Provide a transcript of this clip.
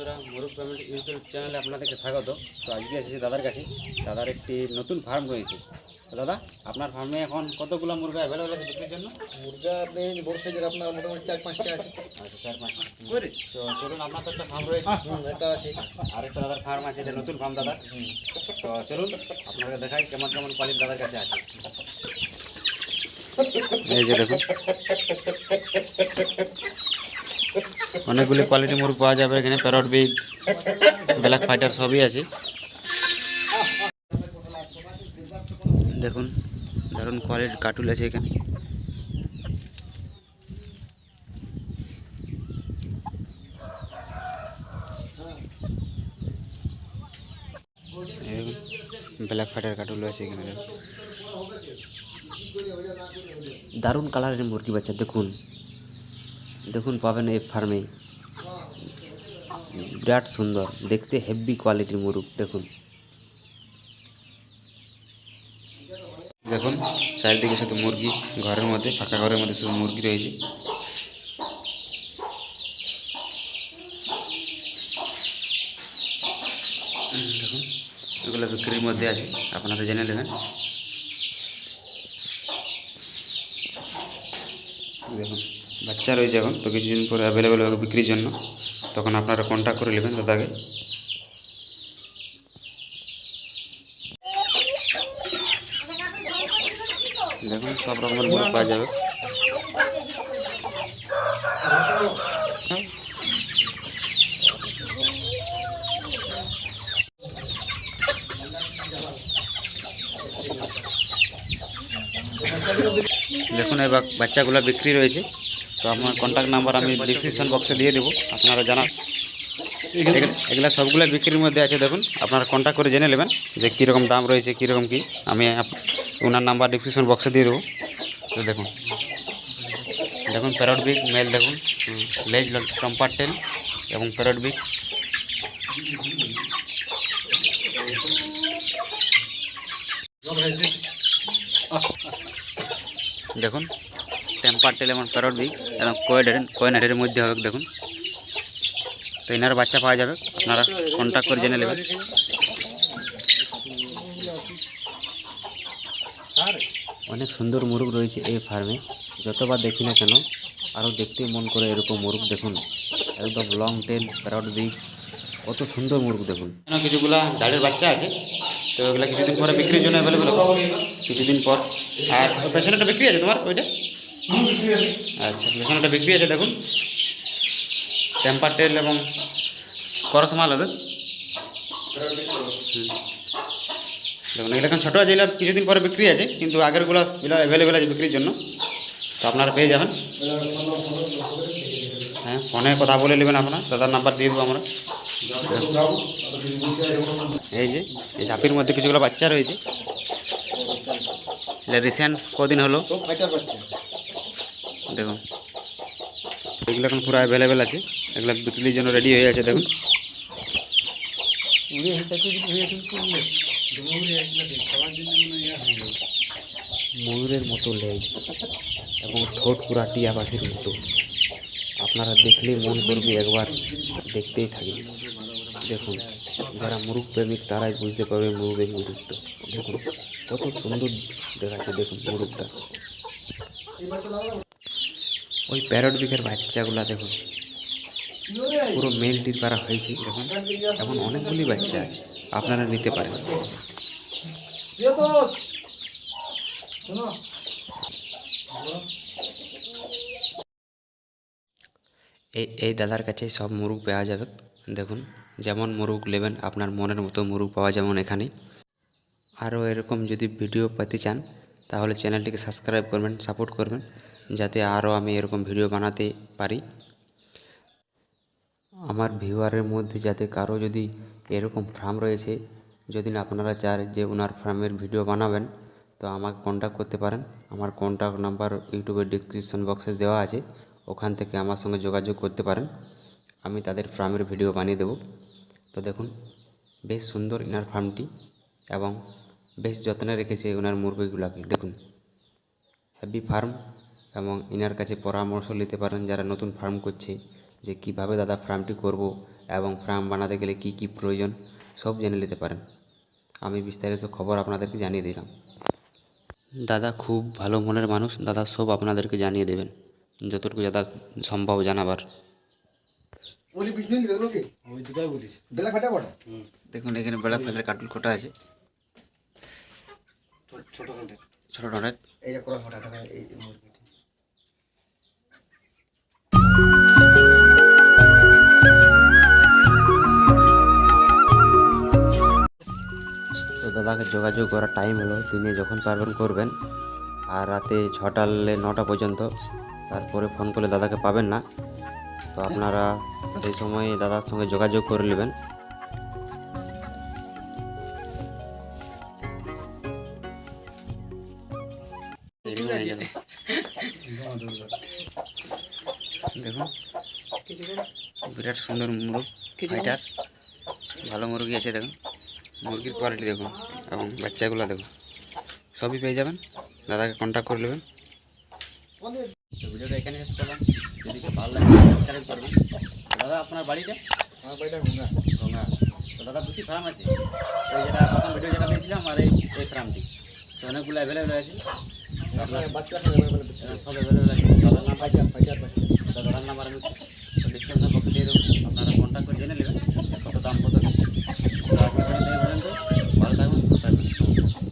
বন্ধুরা মরুফ family YouTube চ্যানেলে আপনাদেরকে স্বাগত। তো আজকে এসেছি দাদার কাছে। দাদার একটি নতুন ফার্ম রয়েছে। দাদা আপনার ফার্মে এখন কতগুলো মুরগা অ্যাভেলেবেল আছে বিক্রির জন্য? মুরগা বড় সাইজের আপনার মোটামুটি চার পাঁচটা আছে। আচ্ছা চার পাঁচটা চলুন আপনার তো একটা ফার্ম রয়েছে। একটা আছে। আর একটা দাদার ফার্ম আছে এটা নতুন ফার্ম দাদা। তো চলুন আপনাকে দেখাই কেমন কেমন কোয়ালিটি দাদার কাছে আছে। এই যে দেখুন। অনেকগুলি কোয়ালিটি মুরগ পাওয়া যাবে এখানে প্যারট বিগ ব্ল্যাক ফাইটার সবই আছে। দেখুন, দারুণ কোয়ালিটির কাটুল আছে এখানে। ব্ল্যাক ফাইটার কাটুল আছে এখানে দারুণ কালারের মুরগি বাচ্চা, দেখুন। দেখুন, পাবেন এই ফার্মে বিরাট সুন্দর। দেখতে হেভি কোয়ালিটির মুরগ দেখুন। দেখুন, চারিদিকে শুধু মুরগি, ঘরের মধ্যে, ফাঁকা ঘরের মধ্যে শুধু মুরগি রয়েছে। দেখুন, এগুলো বিক্রির মধ্যে আছে, আপনারা জেনে নেবেন। দেখুন, বাচ্চা রয়েছে এখন, তো কিছুদিন পরে অ্যাভেলেবেল হবে বিক্রির জন্য। তখন আপনারা কন্ট্যাক্ট করে নেবেন দাদাকে দেখুন, সব রকমের মুরগ পাওয়া যাবে। দেখুন বা- বাচ্চাগুলো বিক্রি রয়েছে। তো আমার কন্ট্যাক্ট নাম্বার আমি ডিসক্রিপশন বক্সে দিয়ে দেবো। আপনারা জানান এগুলা- সবগুলো বিক্রির মধ্যে আছে দেখুন। আপনারা কন্ট্যাক্ট করে জেনে নেবেন যে কীরকম দাম রয়েছে কীরকম কী। আমি আপ- ওনার নাম্বার ডিসক্রিপশন বক্সে দিয়ে দেবো। তো দেখুন। দেখুন প্যারট বিগ মেল দেখুন। লেজ টম্পার টেল এবং প্যারট বিগ দেখুন। টেম্পার টেল এবং প্যারট বিগ এবং কোয়েডের কোয়েনারের মধ্যে হবে দেখুন। তো এনার বাচ্চা পাওয়া যাবে। আপনারা কন্ট্যাক্ট করে জেনে নেবেন। অনেক সুন্দর মুরগ রয়েছে এই ফার্মে। যতবার দেখি না কেন আরও দেখতে মন করে এরকম মুরগ দেখুন। একদম লং টেল প্যারট বিগ কত সুন্দর মুরগ দেখুন। কিছুগুলা ডালের বাচ্চা আছে। তো ওগুলো কিছুদিন পরে বিক্রির জন্য অ্যাভেলেবেল হবে। কিছুদিন পর। আর পেছনেটা বিক্রি আছে তোমার ওইটা আচ্ছা পেছনেটা বিক্রি আছে, দেখুন। টেম্পার এবং করস মাল হবে। দেখুন এগুলো এখন ছোটো আছে এগুলো কিছুদিন পরে বিক্রি আছে, কিন্তু আগেরগুলো এগুলো অ্যাভেলেবেল আছে বিক্রির জন্য। তো আপনারা পেয়ে যাবেন। হ্যাঁ ফোনে কথা বলে নেবেন আপনার, দাদার নাম্বার দিয়ে দেবো আমরা। এই যে, এই ঝাঁপির মধ্যে কিছুগুলো বাচ্চা রয়েছে। রিসেন্ট কদিন হলো? বাচ্চা দেখুন। এগুলো এখন পুরো অ্যাভেলেবেল আছে। এগুলো বিক্রির জন্য রেডি হয়ে আছে দেখুন। ময়ূরের মতো লেজ এবং ঠোঁট পুরা টিয়া পাখির মতো। আপনারা দেখলেই মন করবে একবার দেখতেই থাকবে দেখুন যারা মুরগ প্রেমিক তারাই বুঝতে পারবে মুরগের গুরুত্ব দেখুন কত সুন্দর দেখাচ্ছে দেখুন মুরগটা ওই প্যারট বিঘের বাচ্চাগুলো দেখুন পুরো মেল ডিল করা হয়েছে দেখুন এখন অনেকগুলি বাচ্চা আছে আপনারা নিতে পারেন। এই এই দাদার কাছে সব মুরগ পাওয়া যাবে দেখুন। যেমন মুরগ নেবেন আপনার মনের মতো মুরগ পাওয়া যেমন এখানে। আরও এরকম যদি ভিডিও পেতে চান তাহলে চ্যানেলটিকে সাবস্ক্রাইব করবেন সাপোর্ট করবেন। যাতে আরও আমি এরকম ভিডিও বানাতে পারি। আমার ভিউয়ারের মধ্যে যাতে কারও যদি এরকম ফার্ম রয়েছে, যদি আপনারা চান যে ওনার ফার্মের ভিডিও বানাবেন, তো আমাকে কন্ট্যাক্ট করতে পারেন। আমার কন্ট্যাক্ট নাম্বার ইউটিউবের ডিসক্রিপশন বক্সে দেওয়া আছে, ওখান থেকে আমার সঙ্গে যোগাযোগ করতে পারেন। আমি তাদের ফার্মের ভিডিও বানিয়ে দেব। তো দেখুন, বেশ সুন্দর ইনার ফার্মটি এবং বেশ যত্নে রেখেছে ওনার মুরগিগুলোকে। দেখুন হ্যাপি ফার্ম এবং এনার কাছে পরামর্শ নিতে পারেন যারা নতুন ফার্ম করছে যে কীভাবে দাদা ফার্মটি করব এবং ফার্ম বানাতে গেলে কি কি প্রয়োজন সব জেনে নিতে পারেন। আমি বিস্তারিত খবর আপনাদেরকে জানিয়ে দিলাম। দাদা খুব ভালো মনের মানুষ দাদা সব আপনাদেরকে জানিয়ে দেবেন যতটুকু দাদা সম্ভব জানাবার। বলি বেলা দেখুন এখানে বেড়া ফেলের কার্টুন কোটা আছে? ছোট ছোট এই যোগাযোগ করার টাইম হলো, তিনি যখন পারবেন করবেন। আর রাতে ছটালে নটা পর্যন্ত, তারপরে ফোন করলে দাদাকে পাবেন না। তো আপনারা সেই সময় দাদার সঙ্গে যোগাযোগ করে নেবেন। দেখুন, বিরাট সুন্দর মুরগ ভালো মুরগি আছে, দেখুন। মুরগির কোয়ালিটি দেখুন। এবং বাচ্চাগুলো দেখুন সবই পেয়ে যাবেন। দাদাকে কন্ট্যাক্ট করে নেবেন। তো ভিডিওটা এখানে শেষ করলাম। যদি ভালো লাগে সাবস্ক্রাইব করবেন। দাদা আপনার বাড়িতে আমার বাড়িটা ঘুঙা। গঙ্গা তো দাদা দুটি ফার্ম আছে। ওই যেটা প্রথম ভিডিও যেটা দিয়েছিলাম আর এই এই ফার্মটি তো অনেকগুলো অ্যাভেলেবেল আছে। আপনার বাচ্চা সব অ্যাভেলেবেল আছে। দাদার নাম ফাইটার ফাইটার বাচ্চা। দাদার নাম্বার আমি ডিসক্রিপশন বক্সে দিয়ে দেবো। আপনারা কন্ট্যাক্ট করে জেনে নেবেন। কত দাম কত আজকে